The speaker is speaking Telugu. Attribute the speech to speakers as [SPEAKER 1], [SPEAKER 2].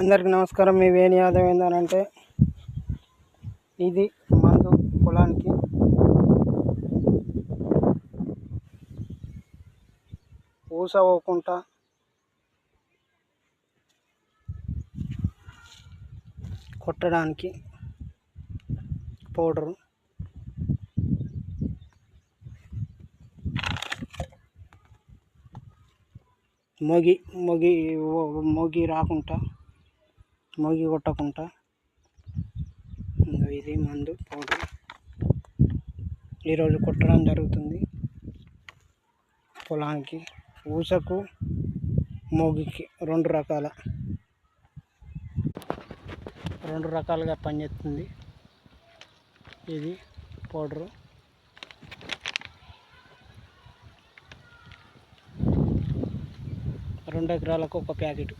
[SPEAKER 1] అందరికి నమస్కారం. మీ వేణి యాదవ్ ఏందనంటే ఇది మందు పొలానికి. పూస పోకుండా కొట్టడానికి పౌడరు. మొగి మొగి మొగి రాకుండా మోగి కొట్టకుండా ఇది మందు పౌడర్ ఈరోజు కొట్టడం జరుగుతుంది. పొలానికి ఊసకు మోగికి రెండు రకాల రెండు రకాలుగా పనిచేస్తుంది. ఇది పౌడరు. రెండు ఎకరాలకు ఒక ప్యాకెట్.